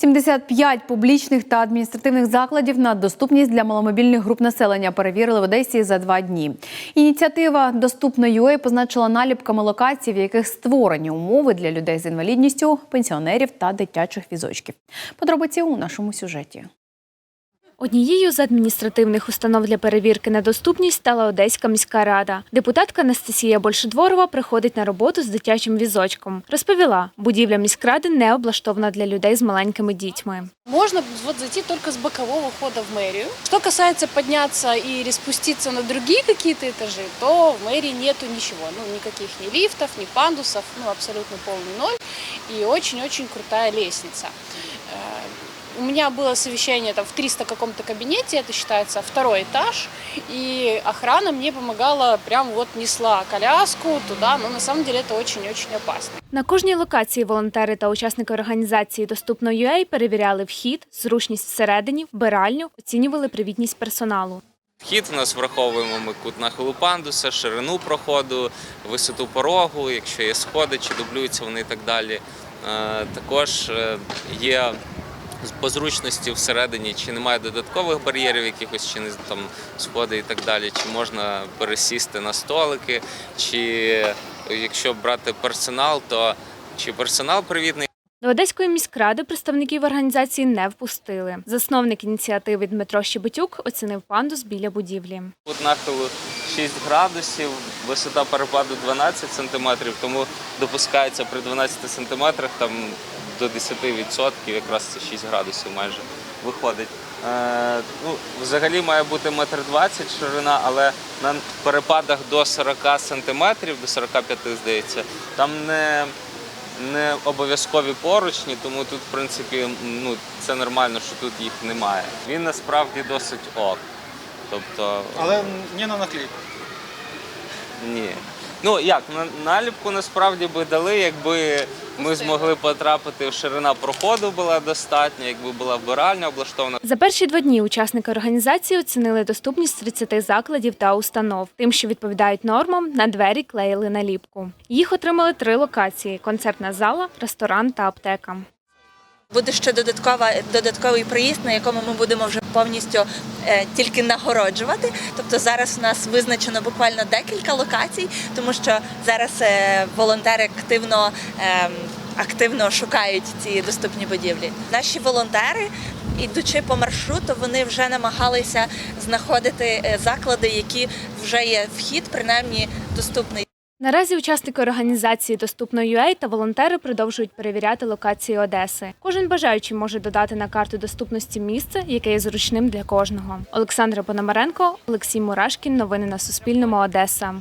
75 публічних та адміністративних закладів на доступність для маломобільних груп населення перевірили в Одесі за два дні. Ініціатива Доступно.UA позначила наліпками локацій, в яких створені умови для людей з інвалідністю, пенсіонерів та дитячих візочків. Подробиці у нашому сюжеті. Однією з адміністративних установ для перевірки на доступність стала Одеська міська рада. Депутатка Анастасія Большедворова приходить на роботу з дитячим візочком. Розповіла, будівля міськради не облаштована для людей з маленькими дітьми. Можно вот зайти только с бокового входа в мэрию. Что касается подняться или спуститься на другие какие-то этажи, то в мэрии нету ничего. Ну, никаких ни лифтов, ни пандусов, ну, абсолютно полный ноль. И очень-очень крутая лестница. Э, У меня было совещание там в 300 каком-то кабинете, это считается второй этаж, и охрана мне помогала, прям вот несла коляску туда, но на самом деле это очень-очень опасно. На кожній локації волонтери та учасники організації Доступно.UA перевіряли вхід, зручність всередині, вбиральню, оцінювали привітність персоналу. Вхід у нас враховуємо ми кут нахилу пандуса, ширину проходу, висоту порогу, якщо є сходи, чи дублюються вони і так далі. Е, Також е, є з- по зручності всередині, чи немає додаткових бар'єрів, якихось чи не там сходи і так далі, чи можна пересісти на столики, чи якщо брати персонал, то чи персонал привітний. До Одеської міськради представників організації не впустили. Засновник ініціативи Дмитро Щебетюк оцінив пандус біля будівлі. Кут нахилу 6 градусів, висота перепаду 12 сантиметрів, тому допускається при 12 сантиметрах там до 10% якраз це 6 градусів майже виходить. Е, ну, взагалі має бути метр 20 ширина, але на перепадах до 40 сантиметрів, до 45, здається, там не, не обов'язкові поручні, тому тут, в принципі, ну, це нормально, що тут їх немає. Він насправді досить ок. Тобто, Але не на наклейку. ні. Ну як, на- наліпку насправді би дали, якби ми змогли потрапити, ширина проходу була достатня, якби була вбиральня облаштована. За перші два дні учасники організації оцінили доступність 30 закладів та установ. Тим, що відповідають нормам, на двері клеїли наліпку. Їх отримали три локації: концертна зала, ресторан та аптека. Буде ще додаткова додатковий проїзд, на якому ми будемо вже повністю е, тільки нагороджувати. Тобто зараз у нас визначено буквально декілька локацій, тому що зараз е, волонтери активно. ем, Активно шукають ці доступні будівлі. Наші волонтери, ідучи по маршруту, вони вже намагалися знаходити е, заклади, які вже є вхід, принаймні доступний. Наразі учасники організації Доступно.UA та волонтери продовжують перевіряти локації Одеси. Кожен бажаючий може додати на карту доступності місце, яке є зручним для кожного. Олександра Пономаренко, Олексій Мурашкін. Новини на Суспільному. Одеса.